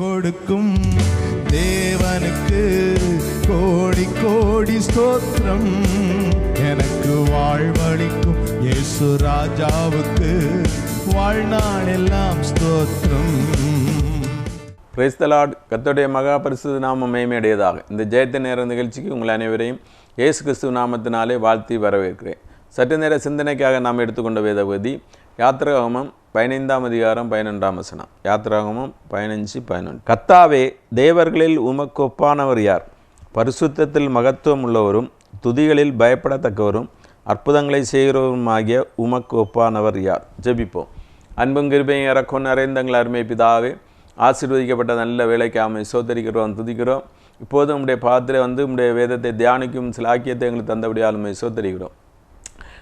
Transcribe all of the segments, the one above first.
கொடுக்கும் தேவனுக்கு கோடி கோடி ஸ்தோத்திரம். எனக்கு வாழ்வளிக்கும் இயேசு ராஜாவுக்கு வாழ்நாள் எல்லாம் ஸ்தோத்திரம். கிரைஸ்தலாட் கத்தோடைய மகா பரிசுத்த நாம மேமையடையதாக இந்த ஜெயத்த நேர நிகழ்ச்சிக்கு உங்கள் அனைவரையும் இயேசு கிறிஸ்துவ நாமத்தினாலே வாழ்த்தி வரவேற்கிறேன். சற்று நேர சிந்தனைக்காக நாம் எடுத்துக்கொண்ட வேதபதி யாத்திராகமம் பதினைந்தாம் அதிகாரம் பதினொன்றாம் வசனம். யாத்திராகமம் பதினஞ்சு பதினொன்று. கத்தாவே தேவர்களில் உமக்கு ஒப்பானவர் யார்? பரிசுத்தத்தில் மகத்துவம் உள்ளவரும் துதிகளில் பயப்படத்தக்கவரும் அற்புதங்களை செய்கிறவருமாகிய உமக்கு ஒப்பானவர் யார்? ஜெபிப்போம். அன்பும் கிருபையும் இறக்கும் நிறைந்தங்கள் அருமை பிதாவே ஆசீர்வதிக்கப்பட்ட நல்ல வேலைக்கு ஆமை சோதரிக்கிறோம் துதிக்கிறோம். இப்போது உங்களுடைய பாத்திர வந்து உங்களுடைய வேதத்தை தியானிக்கும் சில ஆக்கியத்தை எங்களுக்கு தந்தபடியால் உண்மை சோதரிக்கிறோம்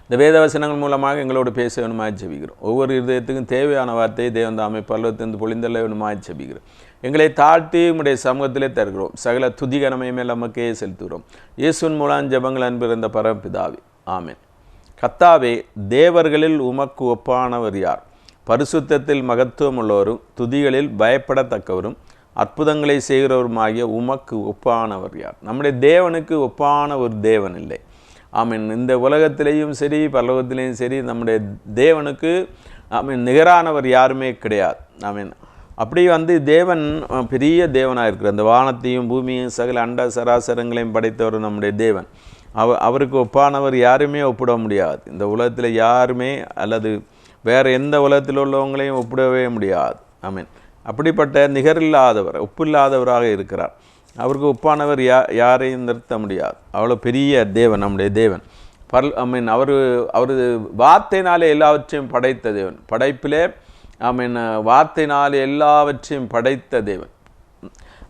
இந்த வேத வசனங்கள் மூலமாக எங்களோடு பேச வேணுமாய் ஜெபிக்கிறோம். ஒவ்வொரு இருதயத்துக்கும் தேவையான வார்த்தையை தேவன் தாமை பல்லவத்திலிருந்து பொழிந்தள்ள வேணுமாய் ஜெபிக்கிறோம். எங்களை தாழ்த்தி உம்முடைய சமூகத்திலே தருகிறோம். சகல துதிகரமை நமக்கே செலுத்துகிறோம். இயேசுவின் மூலம் ஜெபங்கள் அன்பிருந்த பரம்பிதாவி. ஆமேன். கத்தாவே தேவர்களில் உமக்கு ஒப்பானவர் யார்? பரிசுத்தத்தில் மகத்துவம் உள்ளவரும் துதிகளில் பயப்படத்தக்கவரும் அற்புதங்களை செய்கிறவருமாகிய உமக்கு ஒப்பானவர் யார்? நம்முடைய தேவனுக்கு ஒப்பான ஒரு தேவன் இல்லை. ஆமீன். இந்த உலகத்திலேயும் சரி பரலோகத்திலேயும் சரி நம்முடைய தேவனுக்கு ஆமீன் நிகரானவர் யாருமே கிடையாது. ஆமீன். அப்படி வந்து தேவன் பெரிய தேவனாக இருக்கிறார். அந்த வானத்தையும் பூமியும் சகல அண்ட சராசரங்களையும் படைத்தவர் நம்முடைய தேவன். அவ அவருக்கு ஒப்பானவர் யாருமே ஒப்பிட முடியாது. இந்த உலகத்தில் யாருமே அல்லது வேறு எந்த உலகத்தில் உள்ளவங்களையும் ஒப்பிடவே முடியாது. ஆமீன். அப்படிப்பட்ட நிகரில்லாதவர் ஒப்பில்லாதவராக இருக்கிறார். அவருக்கு ஒப்பானவர் யா யாரையும் நிறுத்த முடியாது. அவ்வளோ பெரிய தேவன் நம்முடைய தேவன். பர் ஐ மீன் அவர் அவர் வார்த்தையினாலே எல்லாவற்றையும் படைத்த தேவன். படைப்பிலே ஐ மீன் வார்த்தையினாலே எல்லாவற்றையும் படைத்த தேவன்.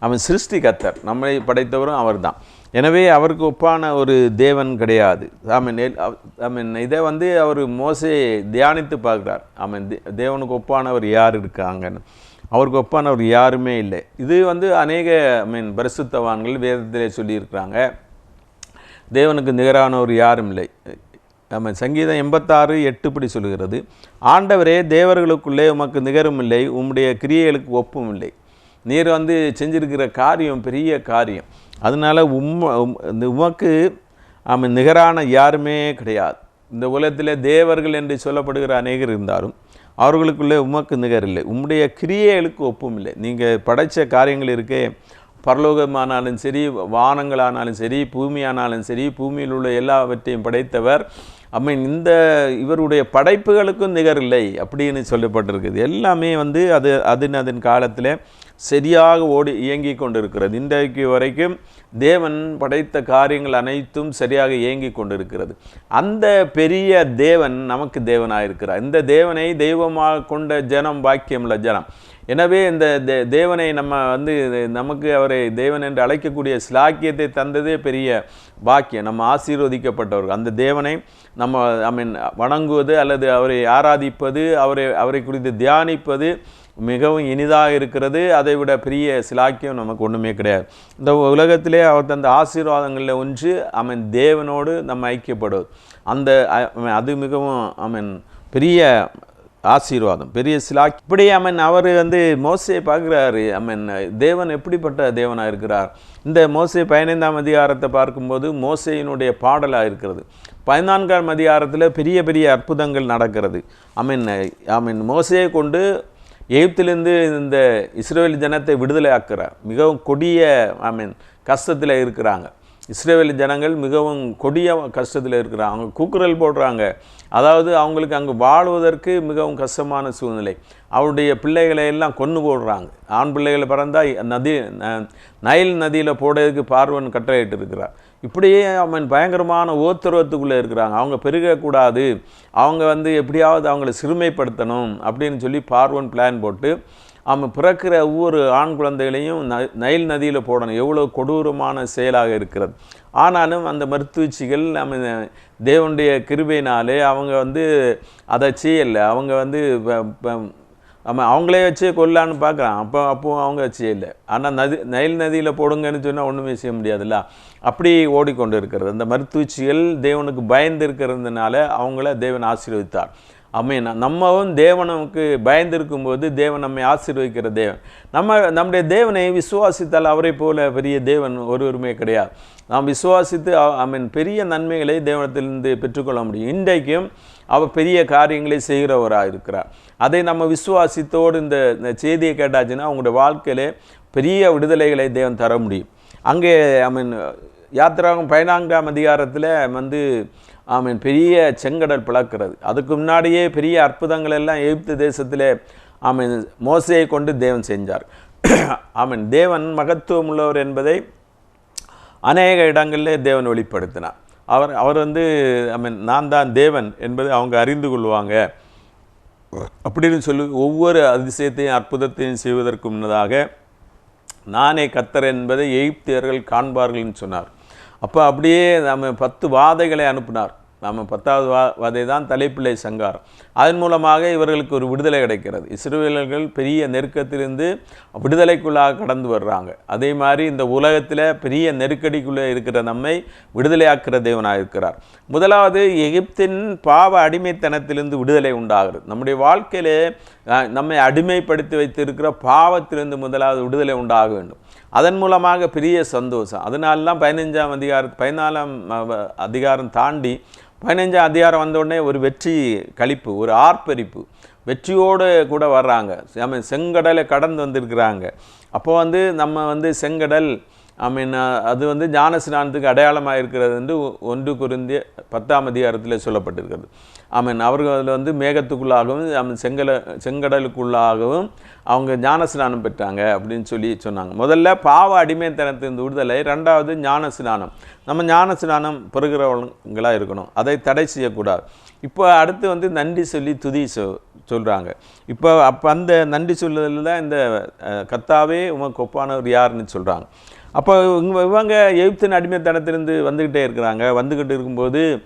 அவன் சிருஷ்டிகர்த்தர். நம்மை படைத்தவரும் அவர்தான். எனவே அவருக்கு ஒப்பான ஒரு தேவன் கிடையாது. ஐ மீன் ஐ மீன் இதை வந்து அவர் மோசையை தியானித்து பார்க்குறார். ஐ மீன் தேவனுக்கு ஒப்பானவர் யார் இருக்காங்கன்னு. அவருக்கு ஒப்பானவர் யாருமே இல்லை. இது வந்து அநேக ஐ மீன் பரிசுத்தவான்கள் வேதத்திலே சொல்லியிருக்கிறாங்க. தேவனுக்கு நிகரானவர் யாரும் இல்லை. நம்ம சங்கீதம் எண்பத்தாறு எட்டுப்படி சொல்கிறது. ஆண்டவரே தேவர்களுக்குள்ளே உமக்கு நிகரும் இல்லை. உம்முடைய கிரியைகளுக்கு ஒப்பும் இல்லை. நீர் வந்து செஞ்சிருக்கிற காரியம் பெரிய காரியம். அதனால உம்ம உம்- இந்த உமக்கு ஆமாம் நிகரான யாருமே கிடையாது. இந்த உலகத்தில் தேவர்கள் என்று சொல்லப்படுகிற அநேகர் இருந்தாலும் அவர்களுக்குள்ளே உமக்கு நிகர் இல்லை உம்முடைய கிரியைகளுக்கு ஒப்பும் இல்லை நீங்கள் படைச்ச காரியங்கள் இருக்கே பரலோகமானாலும் சரி வானங்களானாலும் சரி பூமியானாலும் சரி பூமியில் உள்ள எல்லாவற்றையும் படைத்தவர். ஐ மீன் இந்த இவருடைய படைப்புகளுக்கும் நிகரில்லை அப்படின்னு சொல்லப்பட்டிருக்குது. எல்லாமே வந்து அது அதன் அதன் காலத்தில் சரியாக ஓடி இயங்கி கொண்டிருக்கிறது. இன்றைக்கு வரைக்கும் தேவன் படைத்த காரியங்கள் அனைத்தும் சரியாக இயங்கி கொண்டிருக்கிறது. அந்த பெரிய தேவன் நமக்கு தேவனாக இருக்கிறார் இந்த தேவனை தெய்வமாக கொண்ட ஜனம் பாக்கியமுள்ள ஜனம். எனவே இந்த தே தேவனை நம்ம வந்து நமக்கு அவரை தேவன் என்று அழைக்கக்கூடிய சிலாக்கியத்தை தந்ததே பெரிய பாக்கியம். நம்ம ஆசீர்வதிக்கப்பட்டவர்கள். அந்த தேவனை நம்ம ஐ மீன் வணங்குவது அல்லது அவரை ஆராதிப்பது அவரை அவரை குறித்து தியானிப்பது மிகவும் இனிதாக இருக்கிறது. அதை விட பெரிய சிலாக்கியம் நமக்கு ஒன்றுமே கிடையாது. இந்த உலகத்திலே அவர் தந்த ஆசீர்வாதங்களில் ஒன்று அவன் தேவனோடு நம்ம ஐக்கியப்படுவது. அந்த அது மிகவும் அவன் பெரிய ஆசீர்வாதம் பெரிய சிலாக்கி இப்படி அம்மன் அவர் வந்து மோசையை பார்க்குறாரு. அம்மன் தேவன் எப்படிப்பட்ட தேவனாக இருக்கிறார்? இந்த மோசை பதினைந்தாம் அதிகாரத்தை பார்க்கும்போது மோசையினுடைய பாடலாக இருக்கிறது. பதினான்காம் அதிகாரத்தில் பெரிய பெரிய அற்புதங்கள் நடக்கிறது. ஐ மீன் ஐ மீன் மோசையை கொண்டு எகிப்திலிருந்து இந்த இஸ்ரேல் ஜனத்தை விடுதலை ஆக்குறார் மிகவும் கொடிய ஐ மீன் கஷ்டத்தில் இருக்கிறாங்க. இஸ்ரேல் ஜனங்கள் மிகவும் கொடிய கஷ்டத்தில் இருக்கிறாங்க. அவங்க கூக்குரல் போடுறாங்க. அதாவது அவங்களுக்கு அங்கே வாழ்வதற்கு மிகவும் கஷ்டமான சூழ்நிலை. அவருடைய பிள்ளைகளை எல்லாம் கொன்று போடுறாங்க. ஆண் பிள்ளைகளை பிறந்தால் நதி ந- நைல் நதியில் போடுறதுக்கு பார்வன் கட்டளையிட்டு இருக்கிறார் இப்படியே அவன் பயங்கரமான ஓத்துருவத்துக்குள்ளே இருக்கிறாங்க. அவங்க பெருகக்கூடாது. அவங்க வந்து எப்படியாவது அவங்கள சிறுமைப்படுத்தணும் அப்படின்னு சொல்லி பார்வன் பிளான் போட்டு அவன் பிறக்கிற ஒவ்வொரு ஆண் குழந்தைகளையும் ந- நைல் நதியில் போடணும். எவ்வளோ கொடூரமான செயலாக இருக்கிறது. ஆனாலும் அந்த மருத்துவச்சிகள் நம்ம தேவனுடைய கிருபையினாலே அவங்க வந்து அதை செய்யலை. அவங்க வந்து ஆமாம் அவங்களே வச்சே கொல்லான்னு பார்க்குறான். அப்போ அப்போ அவங்க வச்சே இல்லை. ஆனால் நதி நைல் நதியில் போடுங்கன்னு சொன்னால் ஒன்றுமே செய்ய முடியாதுல்ல? அப்படி ஓடிக்கொண்டு இருக்கிறது அந்த மருத்துவச்சிகள் தேவனுக்கு பயந்து இருக்கிறதுனால அவங்கள தேவன் ஆசீர்வதித்தார். அமீன். நம்மவும் தேவனுக்கு பயந்திருக்கும் போது தேவன் நம்மை ஆசீர்வதிக்கிற தேவன். நம்ம நம்முடைய தேவனை விசுவாசித்தால் அவரை போல பெரிய தேவன் ஒருவருமே கிடையாது. நாம் விசுவாசித்து ஐ மீன் பெரிய நன்மைகளை தேவனத்திலிருந்து பெற்றுக்கொள்ள முடியும். இன்றைக்கும் அவர் பெரிய காரியங்களை செய்கிறவராக இருக்கிறார். அதை நம்ம விசுவாசித்தோடு இந்த இந்த செய்தியை கேட்டாச்சுன்னா அவங்களுடைய வாழ்க்கையிலே பெரிய விடுதலைகளை தேவன் தர முடியும். அங்கே ஐ மீன் யாத்திராவும் பதினான்காம் அதிகாரத்தில் வந்து ஆமீன். பெரிய செங்கடல் பிளக்கிறது. அதுக்கு முன்னாடியே பெரிய அற்புதங்கள் எல்லாம் எகிப்து தேசத்திலே ஆமீன் மோசையை கொண்டு தேவன் செஞ்சார். ஆமீன். தேவன் மகத்துவம் உள்ளவர் என்பதை அநேக இடங்களிலே தேவன் வெளிப்படுத்தினார். அவர் அவர் வந்து ஐ மீன் நான் தான் தேவன் என்பதை அவங்க அறிந்து கொள்வாங்க. அப்படின்னு சொல்லி ஒவ்வொரு அதிசயத்தையும் அற்புதத்தையும் செய்வதற்கு முன்னதாக நானே கத்தர் என்பதை எகிப்தியர்கள் காண்பார்கள்னு சொன்னார். அப்போ அப்படியே நம்ம பத்து வாதைகளை அனுப்பினார். நம்ம பத்தாவது வா வாதை தான் தலைப்பிள்ளை சங்காரம். அதன் மூலமாக இவர்களுக்கு ஒரு விடுதலை கிடைக்கிறது. இஸ்ரேலர்கள் பெரிய நெருக்கத்திலிருந்து விடுதலைக்குள்ளாக கடந்து வர்றாங்க. அதே மாதிரி இந்த உலகத்தில் பெரிய நெருக்கடிக்குள்ளே இருக்கிற நம்மை விடுதலையாக்குற தேவனாக இருக்கிறார். முதலாவது எகிப்தின் பாவ அடிமைத்தனத்திலிருந்து விடுதலை உண்டாகிறது. நம்முடைய வாழ்க்கையிலே நம்மை அடிமைப்படுத்தி வைத்திருக்கிற பாவத்திலிருந்து முதலாவது விடுதலை உண்டாக வேண்டும். அதன் மூலமாக பெரிய சந்தோஷம். அதனால தான் பதினஞ்சாம் அதிகாரம் பதினாலாம் அதிகாரம் தாண்டி பதினஞ்சாம் அதிகாரம் வந்தோடனே ஒரு வெற்றி கழிப்பு ஒரு ஆர்ப்பரிப்பு. வெற்றியோடு கூட வர்றாங்க. செங்கடலை கடந்து வந்திருக்கிறாங்க. அப்போ வந்து நம்ம வந்து செங்கடல் ஐ மீன் uh, அது வந்து ஞானஸ்நானத்துக்கு அடையாளமாக இருக்கிறது என்று ஒன்று குருந்திய பத்தாம் அதிகாரத்தில் சொல்லப்பட்டிருக்கிறது. ஐ மீன் அவர்கள் அதில் வந்து மேகத்துக்குள்ளாகவும் ஐ மீன் செங்கல செங்கடலுக்குள்ளாகவும் அவங்க ஞானஸ்நானம் பெற்றாங்க அப்படின்னு சொல்லி சொன்னாங்க. முதல்ல பாவ அடிமைத்தனத்தின் விடுதலை ரெண்டாவது ஞானஸ்நானம். நம்ம ஞானஸ்நானம் பெறுகிறவங்களாக இருக்கணும். அதை தடை செய்யக்கூடாது. இப்போ அடுத்து வந்து நன்றி சொல்லி துதி சொ சொல்கிறாங்க இப்போ அப்போ அந்த நன்றி சொல்லுதலில் தான் இந்த கத்தாவே உமக்கு ஒப்பானவர் யாருன்னு சொல்கிறாங்க அப்போ இவங்க இவங்க எகிப்தின் அடிமைத்தனத்திலிருந்து வந்துக்கிட்டே இருக்கிறாங்க. வந்துக்கிட்டு இருக்கும்போது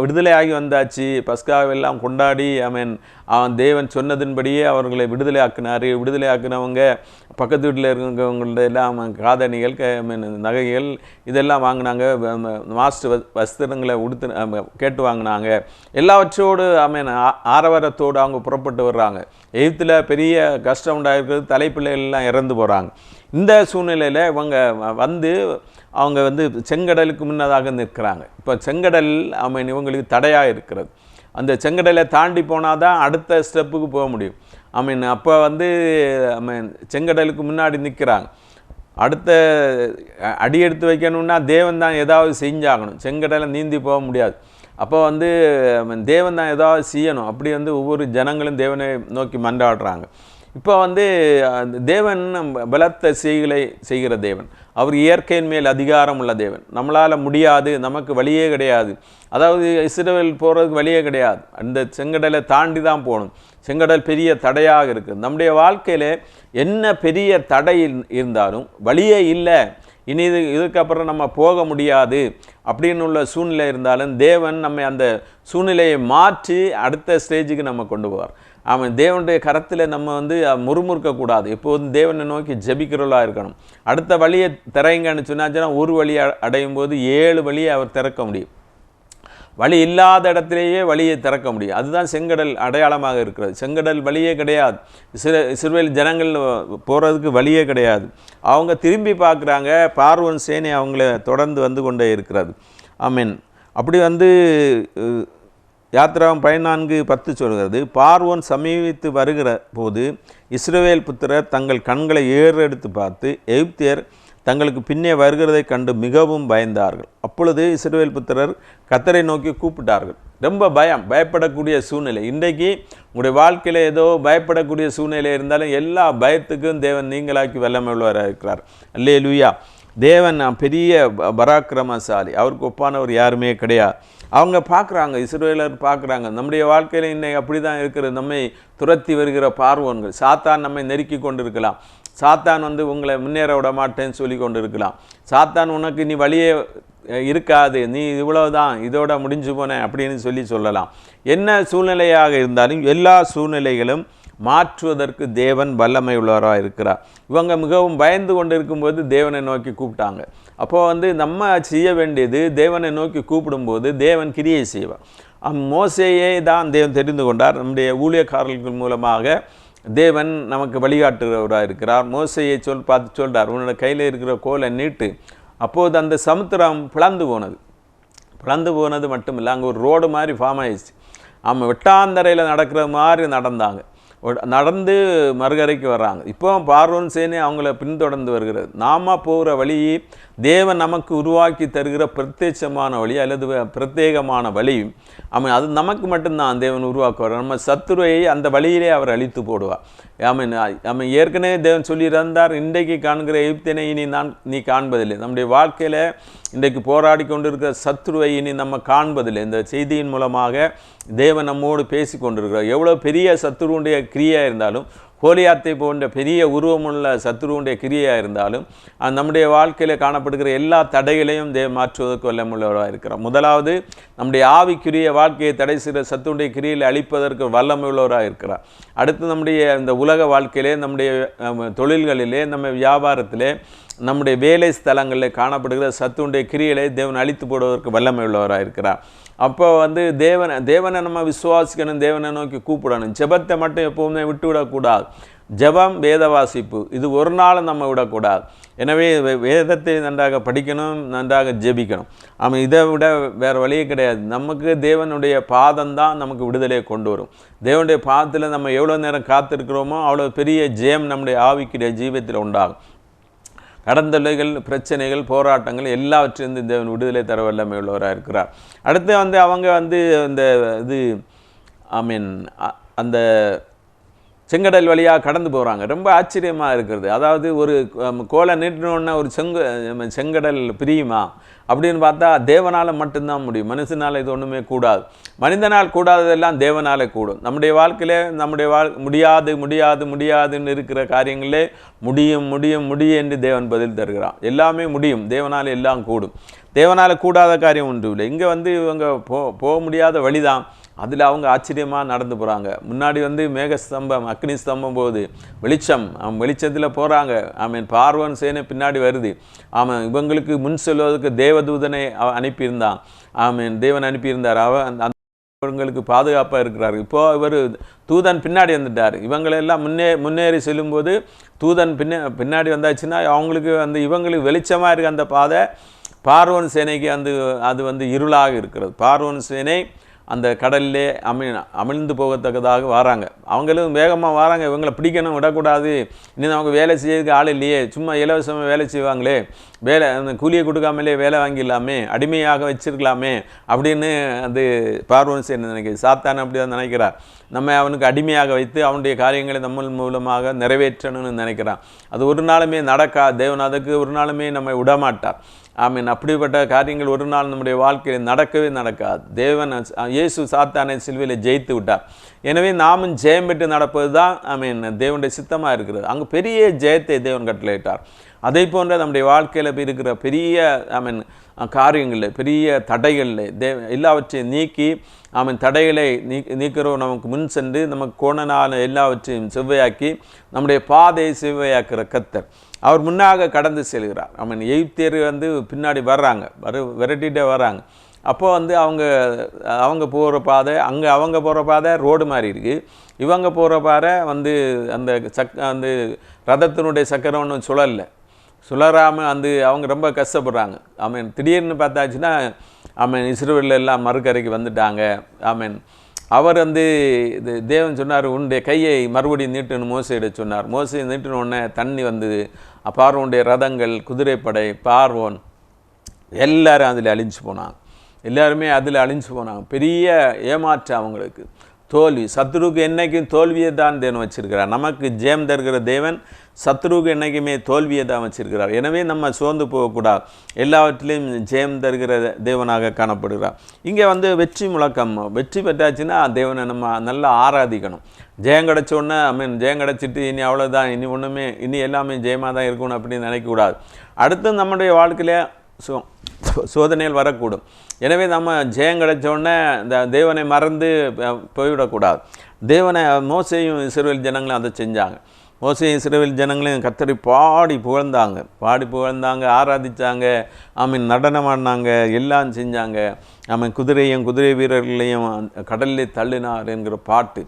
விடுதலை ஆகி வந்தாச்சு. பஸ்காவெல்லாம் கொண்டாடி ஐ மீன் அவன் தேவன் சொன்னதின்படியே அவர்களை விடுதலை ஆக்கினார். விடுதலை ஆக்கினவங்க பக்கத்து வீட்டில் இருக்கிறவங்கள்ட்ட எல்லாம் காதணிகள் க- I நகைகள் இதெல்லாம் வாங்கினாங்க. மாஸ்டர் வஸ்திரங்களை உடுத்து கேட்டு வாங்கினாங்க. எல்லாவற்றோடு ஐ மீன் ஆரவாரத்தோடு அவங்க புறப்பட்டு வர்றாங்க. எகிப்தில் பெரிய கஷ்டம் உண்டாயிருக்கிறது. தலைப்பிள்ளைகள் எல்லாம் இறந்து போகிறாங்க இந்த சூழ்நிலையில் இவங்க வந்து அவங்க வந்து செங்கடலுக்கு முன்னதாக நிற்கிறாங்க. இப்போ செங்கடல் அவன் இவங்களுக்கு தடையாக இருக்கிறது. அந்த செங்கடலை தாண்டி போனால் தான் அடுத்த ஸ்டெப்புக்கு போக முடியும். ஐ மீன் அப்போ வந்து ஐ மீன் செங்கடலுக்கு முன்னாடி நிற்கிறாங்க அடுத்த அடி எடுத்து வைக்கணும்னா தேவன் தான் ஏதாவது செஞ்சாகணும். செங்கடலை நீந்தி போக முடியாது. அப்போ வந்து தேவன் தான் ஏதாவது செய்யணும். அப்படி வந்து ஒவ்வொரு ஜனங்களும் தேவனை நோக்கி மன்றாடுறாங்க. இப்போ வந்து அந்த தேவன் பலத்த செய்களை செய்கிற தேவன். அவர் இயற்கையின் மேல் அதிகாரம் உள்ள தேவன். நம்மளால் முடியாது நமக்கு வழியே கிடையாது. அதாவது இஸ்ரேல் போகிறதுக்கு வழியே கிடையாது. அந்த செங்கடலை தாண்டி தான் போகணும். செங்கடல் பெரிய தடையாக இருக்குது நம்முடைய வாழ்க்கையில் என்ன பெரிய தடை இருந்தாலும் வழியே இல்லை. இனி இது இதுக்கப்புறம் நம்ம போக முடியாது அப்படின்னு உள்ள சூழ்நிலை இருந்தாலும் தேவன் நம்ம அந்த சூழ்நிலையை மாற்றி அடுத்த ஸ்டேஜுக்கு நம்ம கொண்டு போவார். அவன் தேவனுடைய கரத்தில் நம்ம வந்து முறுமுறுக்கக்கூடாது. எப்போதும் தேவனை நோக்கி ஜபிக்கிறவளாக இருக்கணும். அடுத்த வழியை திறங்கன்னு சொன்னாச்சுன்னா ஒரு வழி அடையும் போது ஏழு வழியை அவர் திறக்க முடியும். வழி இல்லாத இடத்திலேயே வழியை திறக்க முடியும். அதுதான் செங்கடல் அடையாளமாக இருக்கிறது. செங்கடல் வழியே கிடையாது. சிறு சிறுவையில் ஜனங்கள் போகிறதுக்கு வழியே கிடையாது. அவங்க திரும்பி பார்க்குறாங்க. பார்வன் சேனை அவங்கள தொடர்ந்து வந்து கொண்டே இருக்கிறது. ஆமீன். அப்படி வந்து யாத்திராவும் பதினான்கு பத்து சொல்கிறது பார்வோன் சமீபித்து வருகிற போது இஸ்ரவேல் புத்திரர் தங்கள் கண்களை ஏறெடுத்து பார்த்து எகிப்தியர் தங்களுக்கு பின்னே வருகிறதை கண்டு மிகவும் பயந்தார்கள். அப்பொழுது இஸ்ரவேல் புத்திரர் கத்தரை நோக்கி கூப்பிட்டார்கள். ரொம்ப பயம் பயப்படக்கூடிய சூழ்நிலை. இன்றைக்கு உங்களுடைய வாழ்க்கையில் ஏதோ பயப்படக்கூடிய சூழ்நிலை இருந்தாலும் எல்லா பயத்துக்கும் தேவன் நீங்களாக்கி வல்லமை உள்ளவராக இருக்கிறார். அல்லே லூயா தேவன் நான் பெரிய ப- பராக்கிரமசாலி. அவருக்கு ஒப்பானவர் யாருமே கிடையாது. அவங்க பார்க்குறாங்க இஸ்ரவேலர் பார்க்குறாங்க. நம்முடைய வாழ்க்கையில் இன்னைக்கு அப்படி தான் இருக்கிறது. நம்மை துரத்தி வருகிற பார்வோன்கள். சாத்தான் நம்மை நெருக்கி கொண்டு இருக்கலாம் சாத்தான் வந்து உங்களை முன்னேற விட மாட்டேன்னு சொல்லி கொண்டு இருக்கலாம் சாத்தான் உனக்கு நீ வழியே இருக்காது. நீ இவ்வளவுதான் இதோட முடிஞ்சு போனேன் அப்படின்னு சொல்லி சொல்லலாம். என்ன சூழ்நிலையாக இருந்தாலும் எல்லா சூழ்நிலைகளும் மாற்றுவதற்கு தேவன் வல்லமை உள்ளவராக இருக்கிறார். இவங்க மிகவும் பயந்து கொண்டு இருக்கும்போது தேவனை நோக்கி கூப்பிட்டாங்க. அப்போது வந்து நம்ம செய்ய வேண்டியது தேவனை நோக்கி கூப்பிடும்போது தேவன் கிரியை செய்வார். மோசையே தான் தேவன் தெரிந்து கொண்டார். நம்முடைய ஊழியக்காரர்கள் மூலமாக தேவன் நமக்கு வழிகாட்டுகிறவராக இருக்கிறார். மோசையை சொல் பார்த்து சொல்கிறார் உன்னோட கையில் இருக்கிற கோலை நீட்டு. அப்போது அந்த சமுத்திரம் பிளந்து போனது. பிளந்து போனது மட்டும் இல்லை அங்கே ஒரு ரோடு மாதிரி ஃபார்ம் ஆயிடுச்சு. ஆமாம் வெட்டாந்தரையில் நடக்கிற மாதிரி நடந்தாங்க. நடந்து மறுகரைக்கு வர்றாங்க. இப்போ பார்வன் சேனி அவங்கள பின்தொடர்ந்து வருகிறது. நாம போகிற வழி தேவன் நமக்கு உருவாக்கி தருகிற பிரத்யட்சமான வழி அல்லது பிரத்யேகமான வழி அவன் அது நமக்கு மட்டும்தான் தேவன் உருவாக்குவார். நம்ம சத்துருவை அந்த வழியிலே அவர் அழித்து போடுவார். ஆமாம் ஆமாம் ஏற்கனவே தேவன் சொல்லியிருந்தார் இன்றைக்கு காண்கிற எகிப்தினை இனி நான் நீ காண்பதில்லை. நம்முடைய வாழ்க்கையில் இன்றைக்கு போராடி கொண்டிருக்கிற சத்துருவை இனி நம்ம காண்பதில்லை. இந்த செய்தியின் மூலமாக தேவன் நம்மோடு பேசி கொண்டிருக்கிறார் எவ்வளோ பெரிய சத்துருவுடைய கிரியா இருந்தாலும் கோலியாத்தை போன்ற பெரிய உருவமுள்ள சத்துருவுடைய கிரியாக இருந்தாலும் நம்முடைய வாழ்க்கையில் காணப்படுகிற எல்லா தடைகளையும் தேவ மாற்றுவதற்கு வல்லமுள்ளவராக இருக்கிறார். முதலாவது நம்முடைய ஆவிக்குரிய வாழ்க்கையை தடை செய்கிற சத்துருடைய கிரியில் அழிப்பதற்கு வல்லமுள்ளவராக இருக்கிறார். அடுத்து நம்முடைய இந்த உலக வாழ்க்கையிலே நம்முடைய தொழில்களிலே நம்ம வியாபாரத்திலே நம்முடைய வேலை ஸ்தலங்களில் காணப்படுகிற சத்துடைய கிரியலை தேவன் அழித்து போடுவதற்கு வல்லமை உள்ளவராக இருக்கிறார். அப்போ வந்து தேவனை தேவனை நம்ம விசுவாசிக்கணும் தேவனை நோக்கி கூப்பிடணும். ஜெபத்தை மட்டும் எப்போவுமே விட்டு விடக்கூடாது ஜெபம் வேத வாசிப்பு இது ஒரு நாளும் நம்ம விடக்கூடாது. எனவே வே- வேதத்தை நன்றாக படிக்கணும் நன்றாக ஜெபிக்கணும். ஆமாம் இதை விட வேறு வழியே கிடையாது. நமக்கு தேவனுடைய பாதம் தான் நமக்கு விடுதலையை கொண்டு வரும். தேவனுடைய பாதத்தில் நம்ம எவ்வளோ நேரம் காத்திருக்கிறோமோ அவ்வளோ பெரிய ஜெயம் நம்முடைய ஆவிக்குரிய ஜீவத்தில் உண்டாகும். கடந்தலைகள் பிரச்சனைகள் போராட்டங்கள் எல்லாவற்றிலிருந்து தேவன் விடுதலை தர வல்லமை உள்ளவராக இருக்கிறார். அடுத்து வந்து அவங்க வந்து இந்த இது ஐ மீன் அந்த செங்கடல் வழியாக கடந்து போகிறாங்க ரொம்ப ஆச்சரியமாக இருக்கிறது. அதாவது ஒரு கோலை நீட்டினோடனே ஒரு செங்கு செங்கடல் பிரியுமா? அப்படின்னு பார்த்தா தேவனால் மட்டும்தான் முடியும். மனுஷனால் இது ஒன்றுமே கூடாது. மனிதனால் கூடாததெல்லாம் தேவனால் கூடும். நம்முடைய வாழ்க்கையிலே நம்முடைய வாழ் முடியாது முடியாது முடியாதுன்னு இருக்கிற காரியங்களே முடியும் முடியும் முடியும் என்று தேவன் பதில் தருகிறான் எல்லாமே முடியும். தேவனால் எல்லாம் கூடும். தேவனால் கூடாத காரியம் ஒன்றும் இல்லை. இங்கே வந்து இவங்க போ போக முடியாத வழிதான். அதில் அவங்க ஆச்சரியமாக நடந்து போகிறாங்க முன்னாடி வந்து மேக ஸ்தம்பம் அக்னி ஸ்தம்பம் போகுது வெளிச்சம் அவன் வெளிச்சத்தில் போகிறாங்க ஆமீன் பார்வன் சேனை பின்னாடி வருது. ஆமாம் இவங்களுக்கு முன் செல்வதற்கு தேவதூதனை அவ அனுப்பியிருந்தான். ஆமீன் தேவன் அனுப்பியிருந்தார். அவன் அந்த இவங்களுக்கு பாதுகாப்பாக இருக்கிறார். இப்போது இவர் தூதன் பின்னாடி வந்துட்டார். இவங்களெல்லாம் முன்னே முன்னேறி செல்லும்போது தூதன் பின்ன பின்னாடி வந்தாச்சுன்னா அவங்களுக்கு அந்த இவங்களுக்கு வெளிச்சமாக இருக்க அந்த பாதை பார்வன் சேனைக்கு அந்த அது வந்து இருளாக இருக்கிறது. பார்வன் சேனை அந்த கடல்லே அமி அமிழ்ந்து போகத்தக்கதாக வராங்க. அவங்களும் வேகமாக வராங்க. இவங்களை பிடிக்கணும் விடக்கூடாது. இன்னும் அவங்க வேலை செய்யறதுக்கு ஆள் இல்லையே. சும்மா இலவசமாக வேலை செய்வாங்களே. வேலை அந்த கூலியை கொடுக்காமலே வேலை வாங்கிடலாமே. அடிமையாக வச்சிருக்கலாமே. அப்படின்னு அது பார்வன் சேனை நினைக்கிறது சாத்தான் அப்படி தான் நினைக்கிறார். நம்ம அவனுக்கு அடிமையாக வைத்து அவனுடைய காரியங்களை நம்ம மூலமாக நிறைவேற்றணும்னு நினைக்கிறான். அது ஒரு நாளுமே நடக்கா தேவநாதக்கு ஒரு நாளுமே நம்ம விடமாட்டார். ஆமீன். அப்படிப்பட்ட காரியங்கள் ஒரு நாள் நம்முடைய வாழ்க்கையில் நடக்கவே நடக்காது. தேவன் இயேசு சாத்தானை சிலுவையில் ஜெயித்து விட்டார். எனவே நாமும் ஜெயம் பெற்று நடப்பது தான் ஐ மீன் தேவனுடைய சித்தமாக இருக்கிறது. அங்கே பெரிய ஜெயத்தை தேவன் கட்டளையிட்டார். அதே போன்ற நம்முடைய வாழ்க்கையில் இருக்கிற பெரிய ஐ மீன் காரியங்களில் பெரிய தடைகளில் தே எல்லாவற்றையும் நீக்கி அவன் தடைகளை நீ நீக்கிறோம் நமக்கு முன் சென்று நமக்கு கோணனான எல்லாவற்றையும் செவ்வையாக்கி நம்முடைய பாதையை செவ்வையாக்குற கத்தர் அவர் முன்னாக கடந்து செல்கிறார். அவன் எய்த்தியர் வந்து பின்னாடி வர்றாங்க. வர விரட்டிகிட்டே வர்றாங்க. அப்போ வந்து அவங்க அவங்க போகிற பாதை அங்கே அவங்க போகிற பாதை ரோடு மாதிரி இருக்குது இவங்க போகிற பாதை வந்து அந்த சக் அந்த ரதத்தினுடைய சக்கரம் ஒன்றும் சுழல்ல. சுழறாமல் வந்து அவங்க ரொம்ப கஷ்டப்படுறாங்க. ஆமீன். திடீர்னு பார்த்தாச்சுன்னா ஆமீன் இஸ்ரேலில் எல்லாம் மறுக்கரைக்கு வந்துட்டாங்க. ஆமீன். அவர் வந்து இது தேவன் சொன்னார் உன்னுடைய கையை மறுபடியும் நீட்டுன்னு மோசையிட சொன்னார். மோசை நீட்டின உடனே தண்ணி வந்தது. பார்வோனுடைய ரதங்கள் குதிரைப்படை பார்வோன் எல்லாரும் அதில் அழிஞ்சு போனாங்க. எல்லாருமே அதில் அழிஞ்சு போனாங்க. பெரிய ஏமாற்றம் அவங்களுக்கு. தோல்வி. சத்ருக்கு என்னைக்கும் தோல்வியை தான் தேவன் வச்சிருக்கிறார். நமக்கு ஜெயம் தருகிற தேவன் சத்ருவுக்கு என்றைக்குமே தோல்வியை தான் வச்சிருக்கிறார். எனவே நம்ம சோர்ந்து போகக்கூடாது. எல்லாவற்றிலையும் ஜெயம் தருகிற தேவனாக காணப்படுகிறார். இங்கே வந்து வெற்றி முழக்கம். வெற்றி பெற்றாச்சுன்னா தேவனை நம்ம நல்லா ஆராதிக்கணும். ஜெயம் கிடச்ச உடனே ஐ மீன் ஜெயம் கிடச்சிட்டு இனி அவ்வளோதான் இனி ஒன்றுமே இனி எல்லாமே ஜெயமாக தான் இருக்கணும் அப்படின்னு நினைக்கக்கூடாது. அடுத்து நம்முடைய வாழ்க்கையில சோ சோதனைகள் வரக்கூடும். எனவே நம்ம ஜெயம் கிடைச்ச உடனே இந்த தேவனை மறந்து போய்விடக்கூடாது. தேவனை மோசையும் சிறுவில் ஜனங்களும் அதை செஞ்சாங்க. மோசையும் சிறுவில் ஜனங்களையும் கத்தரி பாடி புகழ்ந்தாங்க. பாடி புகழ்ந்தாங்க ஆராதித்தாங்க ஆமீன் நடனமாடினாங்க எல்லாம் செஞ்சாங்க. ஆமீன் குதிரையும் குதிரை வீரர்களையும் கடலில் தள்ளினார் என்கிற பாட்டு.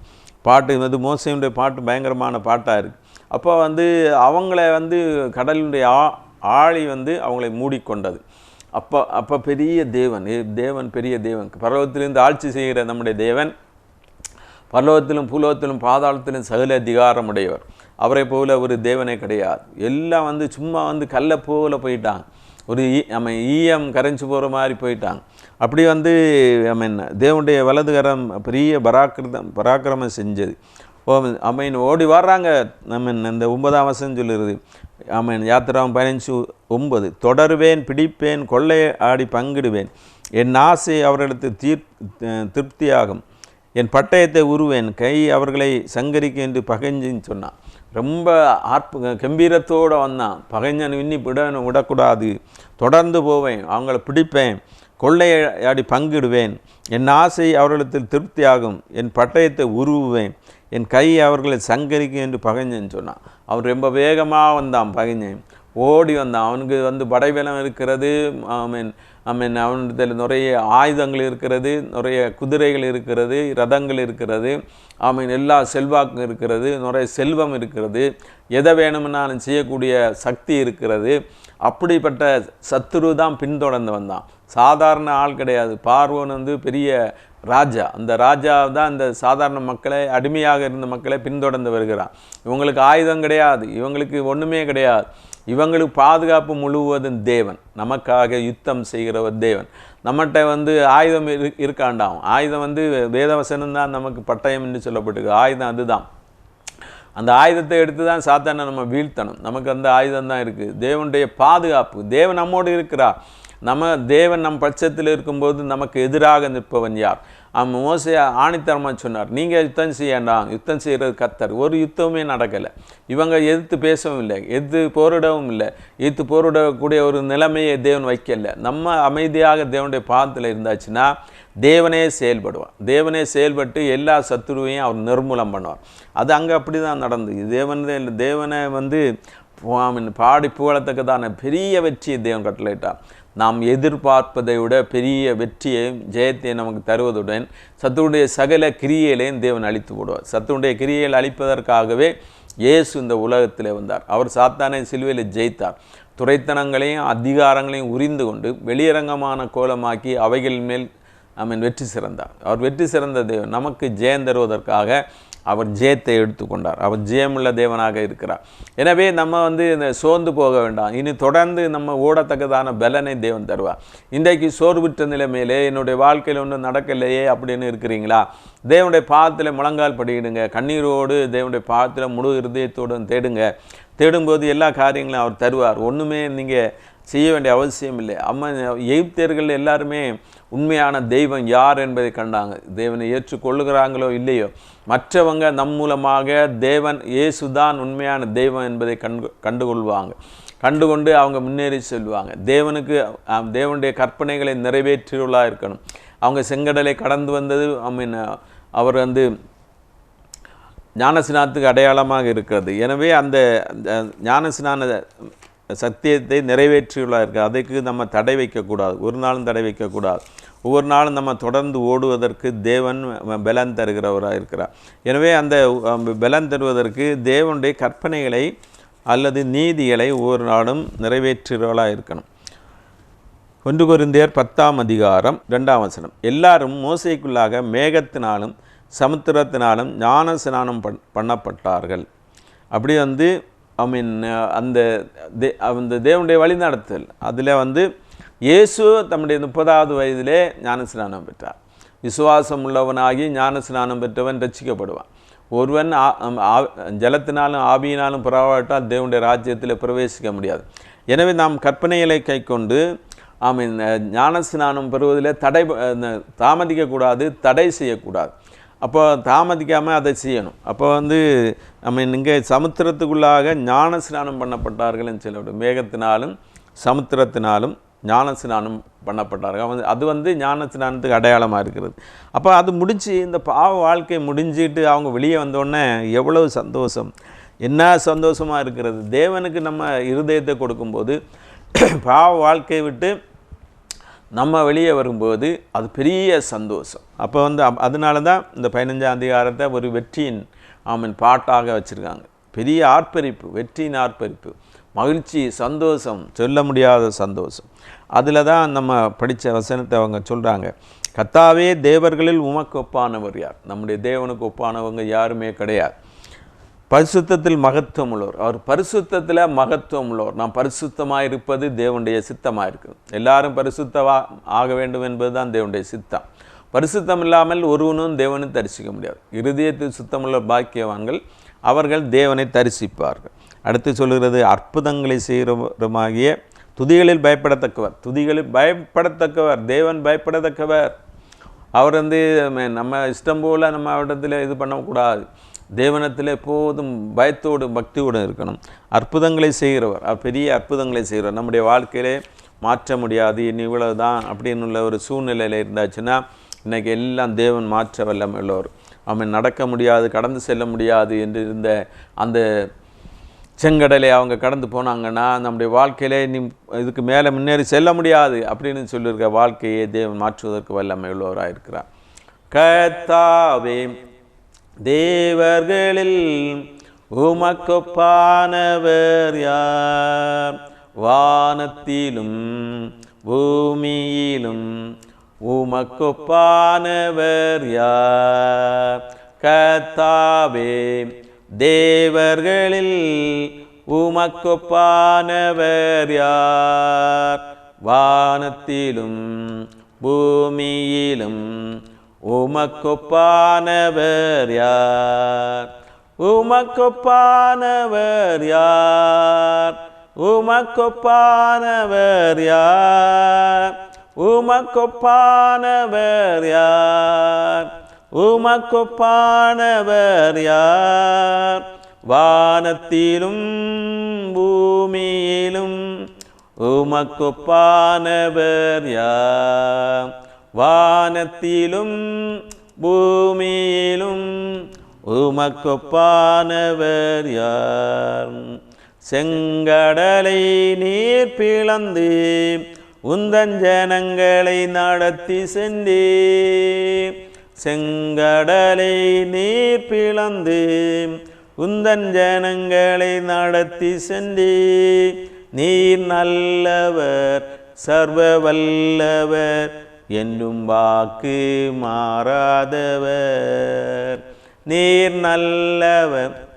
பாட்டு வந்து மோசையுடைய பாட்டு பயங்கரமான பாட்டாக இருக்குது அப்போ வந்து அவங்கள வந்து கடலுடைய ஆ ஆழி வந்து அவங்களை மூடிக்கொண்டது. அப்போ அப்போ பெரிய தேவன் தேவன் பெரிய தேவன். பர்வத்திலிருந்து ஆட்சி செய்கிற நம்முடைய தேவன் பரலோகத்திலும் பூலோகத்திலும் பாதாளத்திலும் சகல அதிகாரமுடையவர் அவரை போல ஒரு தேவனே கிடையாது. எல்லாம் வந்து சும்மா வந்து கல்லை போல போயிட்டாங்க. ஒரு ஈ நம்ம ஈயம் கரைஞ்சு போகிற மாதிரி போயிட்டாங்க. அப்படி வந்து ஐ மீன் தேவனுடைய வலதுகரம் பெரிய பராக்கிரதம் பராக்கிரமம் செஞ்சது. ஓ ஐ ஓடி வர்றாங்க. நம்ம இந்த ஒன்பதாம் வசனம் சொல்லுறது ஐ யாத்திராவும் பதினஞ்சு ஒன்பது. தொடருவேன் பிடிப்பேன் கொள்ளை ஆடி பங்கிடுவேன். என் ஆசை அவர்களுக்கு தீர் திருப்தியாகும். என் பட்டயத்தை உருவேன். கை அவர்களை சங்கரிக்கும் என்று பகைஞ்சின்னு சொன்னான். ரொம்ப ஆர்ப்பு கம்பீரத்தோடு வந்தான். பகைஞன் இன்னி விட விடக்கூடாது. தொடர்ந்து போவேன். அவங்கள பிடிப்பேன். கொள்ளையாடி பங்கிடுவேன். என் ஆசை அவர்களிடத்தில் திருப்தியாகும். என் பட்டயத்தை உருவுவேன். என் கை அவர்களை சங்கரிக்கும் என்று பகைஞ்சேன்னு சொன்னான். அவன் ரொம்ப வேகமாக வந்தான் பகைஞ்சேன் ஓடி வந்தான். அவனுக்கு வந்து படைபலம் இருக்கிறது. மீன் ஐ மீன் அவனிடத்தில் நிறைய ஆயுதங்கள் இருக்கிறது. நிறைய குதிரைகள் இருக்கிறது. ரதங்கள் இருக்கிறது. ஐ மீன் எல்லா செல்வாக்கும் இருக்கிறது. நிறைய செல்வம் இருக்கிறது. எதை வேணும்னாலும் செய்யக்கூடிய சக்தி இருக்கிறது. அப்படிப்பட்ட சத்துரு தான் பின்தொடர்ந்து வந்தான். சாதாரண ஆள் கிடையாது. பார்வோன் வந்து பெரிய ராஜா. அந்த ராஜா தான் இந்த சாதாரண மக்களை அடிமையாக இருந்த மக்களை பின்தொடர்ந்து வருகிறான். இவங்களுக்கு ஆயுதம் கிடையாது. இவங்களுக்கு ஒன்றுமே கிடையாது. இவங்களுக்கு பாதுகாப்பு முழுவதும் தேவன். நமக்காக யுத்தம் செய்கிறவர் தேவன். நம்மகிட்ட வந்து ஆயுதம் இரு இருக்காண்டாம். ஆயுதம் வந்து வேதவசனம் தான் நமக்கு பட்டயம் என்று சொல்லப்பட்டிருக்கு. ஆயுதம் அதுதான். அந்த ஆயுதத்தை எடுத்து தான் சாத்தானை நம்ம வீழ்த்தணும். நமக்கு அந்த ஆயுதம் தான் இருக்குது தேவனுடைய பாதுகாப்பு. தேவன் நம்மோடு இருக்கிறார். நம்ம தேவன் நம் பட்சத்தில் இருக்கும்போது நமக்கு எதிராக நிற்பவன் யார்? அவன் மோசே ஆணித்தரமாக சொன்னார் நீங்கள் யுத்தம் செய்யண்டாம் யுத்தம் செய்கிறது கத்தர் ஒரு யுத்தமே நடக்கலை. இவங்க எதிர்த்து பேசவும் இல்லை எதிர்த்து போரிடவும் இல்லை எதிர்த்து போரிடக்கூடிய ஒரு நிலைமையை தேவன் வைக்கல. நம்ம அமைதியாக தேவனுடைய பாதத்தில் இருந்தாச்சுன்னா தேவனே செயல்படுவார். தேவனே செயல்பட்டு எல்லா சத்துருவையும் அவர் நிர்மூலம் பண்ணுவார். அது அங்கே அப்படி தான் நடந்தது. தேவன் தேவனை வந்து பாடி பாடி புகழத்தக்கதான பெரிய வெற்றியை தேவன் கட்டளையிட்டார். நாம் எதிர்பார்ப்பதை விட பெரிய வெற்றியையும் ஜெயத்தையும் நமக்கு தருவதுடன் சத்துடைய சகல கிரியைகளையும் தேவன் அழித்து போடுவார். சத்துடைய கிரியைகள் அழிப்பதற்காகவே இயேசு இந்த உலகத்தில் வந்தார். அவர் சாத்தானை சிலுவையில் ஜெயித்தார். துறைத்தனங்களையும் அதிகாரங்களையும் உரிந்து கொண்டு வெளியரங்கமான கோலமாக்கி அவைகள் மேல் அவன் வெற்றி சிறந்தார். அவர் வெற்றி சிறந்த தேவன். நமக்கு ஜெயம் தருவதற்காக அவர் ஜெயத்தை எடுத்துக்கொண்டார். அவர் ஜெயமுள்ள தேவனாக இருக்கிறார். எனவே நம்ம வந்து இந்த சோர்ந்து போக வேண்டாம். இனி தொடர்ந்து நம்ம ஓடத்தக்கதான பலனை தேவன் தருவார். இன்றைக்கு சோர்வுற்ற நிலைமையிலே என்னுடைய வாழ்க்கையில் ஒன்றும் நடக்கலையே அப்படின்னு இருக்கிறீங்களா? தேவனுடைய பாதத்தில் முழங்கால் படியிடுங்க. கண்ணீரோடு தேவனுடைய பாதத்தில் முழு இருதயத்தோடு தேடுங்க. தேடும்போது எல்லா காரியங்களும் அவர் தருவார். ஒன்றுமே நீங்கள் செய்ய வேண்டிய அவசியம் இல்லை. அம்மா எகிப்தியர்கள் எல்லாருமே உண்மையான தெய்வம் யார் என்பதை கண்டாங்க. தேவனை ஏற்றுக்கொள்ளுகிறாங்களோ இல்லையோ? மற்றவங்க நம் மூலமாக தேவன் இயேசுதான் உண்மையான தெய்வம் என்பதை கண்டு கண்டுகொள்வாங்க. கண்டுகொண்டு அவங்க முன்னேறி செல்வாங்க. தேவனுக்கு தேவனுடைய கற்பனைகளை நிறைவேற்றியுள்ளாக இருக்கணும். அவங்க செங்கடலை கடந்து வந்தது ஐ மீன் அவர் வந்து ஞானஸ்நானத்துக்கு அடையாளமாக இருக்கிறது. எனவே அந்த அந்த ஞானஸ்நான சத்தியத்தை நிறைவேற்றியுள்ளா இருக்கு அதுக்கு நம்ம தடை வைக்கக்கூடாது. ஒரு நாளும் தடை வைக்கக்கூடாது. ஒவ்வொரு நாளும் நம்ம தொடர்ந்து ஓடுவதற்கு தேவன் பலன் தருகிறவராக இருக்கிறார். எனவே அந்த பலன் தருவதற்கு தேவனுடைய கற்பனைகளை அல்லது நீதிகளை ஒவ்வொரு நாளும் நிறைவேற்றுகிறவளாக இருக்கணும். ஒன்று குருந்தியர் பத்தாம் அதிகாரம் ரெண்டாம் வசனம். எல்லாரும் மோசைக்குள்ளாக மேகத்தினாலும் சமுத்திரத்தினாலும் ஞான ஸ்நானம் பண் பண்ணப்பட்டார்கள். அப்படி வந்து ஐ மீன் uh, அந்த தே அந்த தேவனுடைய வழிநடத்தல். அதில் வந்து இயேசு தம்முடைய முப்பதாவது வயதிலே ஞானஸ்நானம் பெற்றார். விசுவாசம் உள்ளவனாகி ஞானஸ்நானம் பெற்றவன் ரசிக்கப்படுவான் ஒருவன் ஆ- ஆ- ஜலத்தினாலும் ஆவியினாலும் புறவாட்டால் தேவனுடைய ராஜ்யத்தில் பிரவேசிக்க முடியாது. எனவே நாம் கற்பனைகளை கைக்கொண்டு ஐ மீன் uh, ஞானஸ்நானம் பெறுவதில் தடை தாமதிக்கக்கூடாது தடை செய்யக்கூடாது. அப்போ தாமதிக்காமல் அதை செய்யணும். அப்போ வந்து நம்ம இங்கே சமுத்திரத்துக்குள்ளாக ஞான ஸ்நானம் பண்ணப்பட்டார்கள்னு சொல்லப்படும். மேகத்தினாலும் சமுத்திரத்தினாலும் ஞான ஸ்நானம் பண்ணப்பட்டார்கள். அவன் அது வந்து ஞான ஸ்நானத்துக்கு அடையாளமாக இருக்கிறது. அப்போ அது முடிஞ்சு இந்த பாவ வாழ்க்கை முடிஞ்சிட்டு அவங்க வெளியே வந்தோடனே எவ்வளவு சந்தோஷம். என்ன சந்தோஷமாக இருக்கிறது? தேவனுக்கு நம்ம இருதயத்தை கொடுக்கும்போது பாவ வாழ்க்கையை விட்டு நம்ம வெளியே வரும்போது அது பெரிய சந்தோஷம். அப்போ வந்து அப்- அதனால தான் இந்த பதினஞ்சாம் அதிகாரத்தை ஒரு வெற்றியின் ஆமின் பாட்டாக வச்சுருக்காங்க. பெரிய ஆர்ப்பரிப்பு வெற்றியின் ஆர்ப்பரிப்பு. மகிழ்ச்சி சந்தோஷம் சொல்ல முடியாத சந்தோஷம். அதில் தான் நம்ம படித்த வசனத்தை அவங்க சொல்கிறாங்க கத்தாவே தேவர்களில் உமக்கு ஒப்பானவர் யார்? நம்முடைய தேவனுக்கு ஒப்பானவங்க யாருமே கிடையாது. பரிசுத்தத்தில் மகத்துவம் உள்ளவர் அவர் பரிசுத்தத்தில் மகத்துவம் உள்ளவர் நாம் பரிசுத்தமாக இருப்பது தேவனுடைய சித்தமாக இருக்குது எல்லாரும் பரிசுத்தமாக ஆக வேண்டும் என்பது தான் தேவனுடைய சித்தம். பரிசுத்தம் இல்லாமல் ஒருவனும் தேவனை தரிசிக்க முடியாது. இருதயத்தில் சுத்தமுள்ள பாக்கியவான்கள் அவர்கள் தேவனை தரிசிப்பார்கள். அடுத்து சொல்கிறது அற்புதங்களை செய்கிறவருமாகிய துதிகளில் பயப்படத்தக்கவர். துதிகளில் பயப்படத்தக்கவர் தேவன் பயப்படத்தக்கவர். அவர் வந்து நம்ம இஷ்டம் போல் நம்ம அவரிடத்தில் இது பண்ணக்கூடாது. தேவனத்தில் எப்போதும் பயத்தோடு பக்தியோடு இருக்கணும். அற்புதங்களை செய்கிறவர் பெரிய அற்புதங்களை செய்கிறவர். நம்முடைய வாழ்க்கையிலே மாற்ற முடியாது. இனி இவ்வளவு தான் அப்படின்னு உள்ள ஒரு சூழ்நிலையில் இருந்தாச்சுன்னா இன்றைக்கி எல்லாம் தேவன் மாற்ற வல்லமை உள்ளவர். அவன் நடக்க முடியாது கடந்து செல்ல முடியாது என்று இருந்த அந்த செங்கடலை அவங்க கடந்து போனாங்கன்னா நம்முடைய வாழ்க்கையிலே நீ இதுக்கு மேலே முன்னேறி செல்ல முடியாது அப்படின்னு சொல்லியிருக்க வாழ்க்கையை தேவன் மாற்றுவதற்கு வல்லமை உள்ளவராக இருக்கிறார் கத்தாவே தேவர்களில் உமக்கொப்பானவர் யார்? வானத்திலும் பூமியிலும் உமக்கொப்பானவர் யார்? கத்தாவே தேவர்களில் உமக்கொப்பானவர் யார்? வானத்திலும் பூமியிலும் உமக்கொப்பானவர் யார்? உமக்கொப்பானவர் யார்? உமக்கொப்பானவர் யார்? உமக்கொப்பானவர் யார்? உமக்கொப்பானவர் யார்? வானத்திலும் பூமியிலும் உமக்கொப்பானவர் யார்? வானத்திலும் பூமியிலும் உமக்குப்பானவர் யார்? செங்கடலை நீர் பிளந்து உந்தஞ்சனங்களை நடத்தி சென்றே செங்கடலை நீர் பிளந்து உந்தஞ்சனங்களை நடத்தி சென்றே நீர் நல்லவர் சர்வ வல்லவர் என்னும் வாக்கு மாறாதவர். நீர் நல்லவர்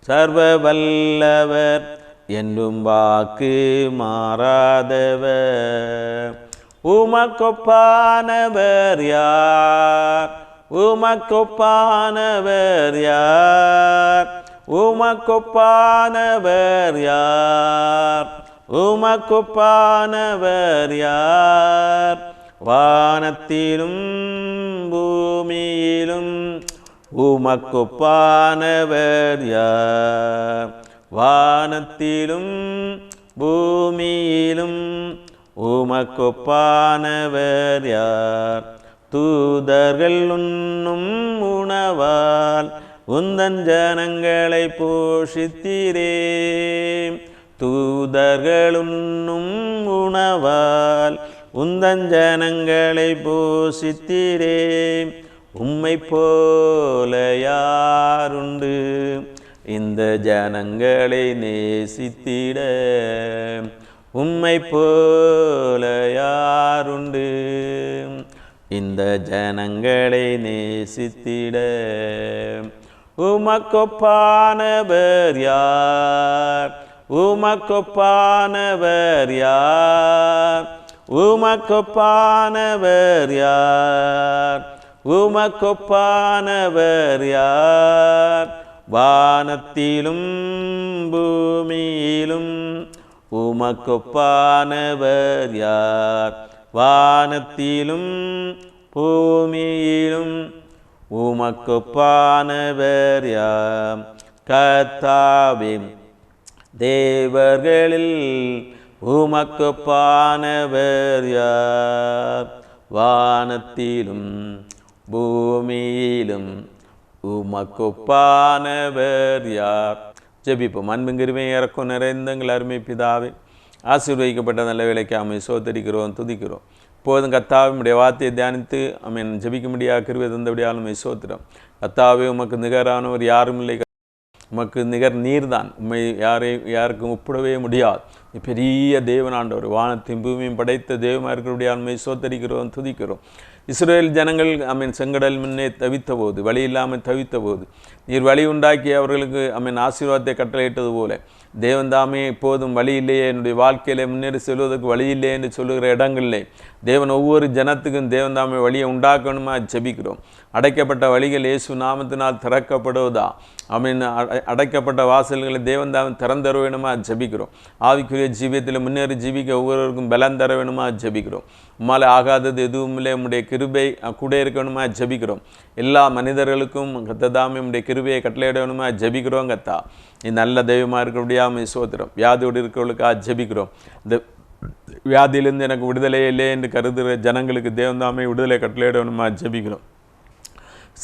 சர்வ வல்லவர். என்னும் வாக்கு மாறாதவர். உமக்கொப்பானவர் யார்? உமக்கொப்பானவர் யார்? உமக்கொப்பானவர் யார்? உமக்கொப்பானவர் யார்? வானத்திலும் பூமியிலும் உமக்கு பானவர் யார்? வானத்திலும் பூமியிலும் உமக்கு பானவர் யார்? தூதர்கள் உண்ணும் உணவால் உந்தன் ஜனங்களை போஷித்திரே. தூதர்கள் உணவால் உந்தஞ்சனங்களை ஜனங்களை உம்மை போல யாருண்டு? இந்த ஜனங்களை நேசித்திட. உம்மை போல யாருண்டு? இந்த ஜனங்களை நேசித்திட. உமக்கொப்பானவர் யார்? உமக்கொப்பானவர் யார்? உமக்கொப்பானவர் யார்? உமக்கொப்பானவர் யார்? வானத்திலும் பூமியிலும் உமக்கொப்பானவர் யார்? வானத்திலும் பூமியிலும் உமக்கொப்பானவர் யார்? கத்தாவின் தேவர்களில் உமக்கொப்பானவர் யார்? வானத்திலும் பூமியிலும் உமக்கொப்பானவர் யார்? ஜெபிப்போம். அன்புங்கிருமே இறக்கும் நிறைந்தங்கள் அருமை பிதாவே ஆசீர்வதிக்கப்பட்ட நல்ல வேலைக்கு அமை சோத்தரிக்கிறோம் துதிக்கிறோம். போதும் கத்தாவே உடைய வார்த்தையை தியானித்து அமீன் ஜபிக்க முடியா கிருவை தந்தபடியாலும் சோத்திரம். கத்தாவே உமக்கு நிகரானவர் யாரும் இல்லை. உமக்கு நிகர் நீர்தான். உண்மை யாரை யாருக்கும் ஒப்பிடவே முடியாது. பெரிய தேவனாண்டவர். வானத்தையும் பூமியும் படைத்த தேவமார்களுடைய அண்மை சோத்தரிக்கிறோம் துதிக்கிறோம். இஸ்ரேல் ஜனங்கள் அமீன் செங்கடல் முன்னே தவித்த போது வழி இல்லாமல் தவித்த போது நீர் வழி உண்டாக்கி அவர்களுக்கு அமீன் ஆசீர்வாதத்தை கட்டளையிட்டது போல. தேவன்தாமே எப்போதும் வழி இல்லையே என்னுடைய வாழ்க்கையிலே முன்னேறி செல்வதற்கு வழி இல்லையே என்று சொல்லுகிற இடங்களிலே தேவன் ஒவ்வொரு ஜனத்துக்கும் தேவன்தாமே வழியை உண்டாக்கணுமா ஜெபிக்கிறோம். அடைக்கப்பட்ட வழிகள் இயேசு நாமத்தினால் திறக்கப்படுவதா? அவன் அடைக்கப்பட்ட வாசல்களை தேவன் திறந்தர வேணுமா ஜபிக்கிறோம். ஆவிக்குரிய ஜீவியத்தில் முன்னேறி ஜீவிக்க ஒவ்வொருவருக்கும் பலம் தர வேணுமா ஜபிக்கிறோம். உம்மால் ஆகாதது எதுவும் இல்லை உம்முடைய கிருபை கூட இருக்கணுமா ஜபிக்கிறோம். எல்லா மனிதர்களுக்கும் கத்ததாமே உடைய கிருவியை கட்டளையிடணுமா? ஜபிக்கிறோம் ஜெபிக்கிறோம் கத்தா நீ நல்ல தெய்வமாக இருக்கிறபடியாமை சோத்திரம். வியாதியோடு இருக்கிறவளுக்கா ஜெபிக்கிறோம். இந்த வியாதியிலிருந்து எனக்கு விடுதலை இல்லை என்று கருதுகிற ஜனங்களுக்கு தேவந்தாமே விடுதலை கட்டளையிடணுமா? ஜபிக்கிறோம் ஜெபிக்கிறோம்.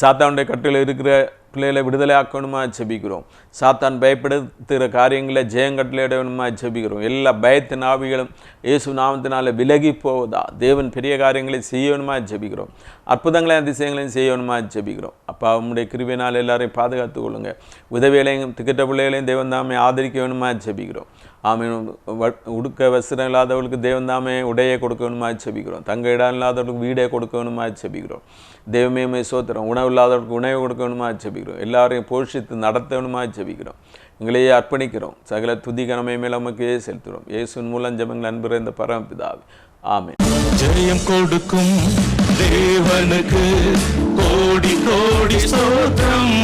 சாத்தானுடைய கட்டில் இருக்கிற பிள்ளைகளை விடுதலை ஆக்கணுமா ஜெபிக்கிறோம். சாத்தான் பயப்படுத்துகிற காரியங்களை ஜெயங்கட்டளையிடணுமா ஜெபிக்கிறோம். எல்லா பயத்தின் ஆவிகளும் இயேசு நாமத்தினால விலகி போவதா? தேவன் பெரிய காரியங்களை செய்யணுமா ஜெபிக்கிறோம். அற்புதங்களையும் அதிசயங்களையும் செய்யணுமா ஜெபிக்கிறோம். அப்பா அவனுடைய கிருவினால் எல்லாரையும் பாதுகாத்து கொள்ளுங்க. உதவிகளையும் திக்கிட்ட பிள்ளைகளையும் தேவன் தாமே ஆதரிக்க வேணுமா ஜெபிக்கிறோம். ஆமீன். உடுக்க வஸ்திரம் இல்லாதவர்களுக்கு தேவன் தாமே உடையை கொடுக்கணுமா செபிக்கிறோம். தங்க இடம் இல்லாதவர்களுக்கு வீடே கொடுக்கணுமா செபிக்கிறோம். தெய்வமே சோத்திரம். உணவு இல்லாதவர்களுக்கு உணவு கொடுக்கணுமா செபிக்கிறோம். எல்லாரையும் போஷித்து நடத்தணுமா செபிக்கிறோம். எங்களையே அர்ப்பணிக்கிறோம். சகல துதிகனமே மேல் நமக்கே செலுத்துகிறோம். இயேசுவின் மூலம் ஜெபங்கள் அன்புற இந்த பரமபிதாவே. ஆமே ஜெயம் கொடுக்கும் தேவனுக்கு கோடி கோடி சோத்திரம்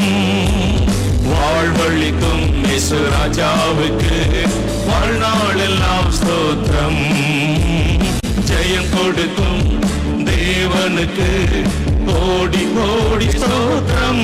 வாழ்வழிக்கும் ராஜாவுக்கு வாழ்நாளெல்லாம் ஸ்தோத்திரம். ஜெயம் கொடுக்கும் தேவனுக்கு ஓடி ஓடி ஸ்தோத்திரம்.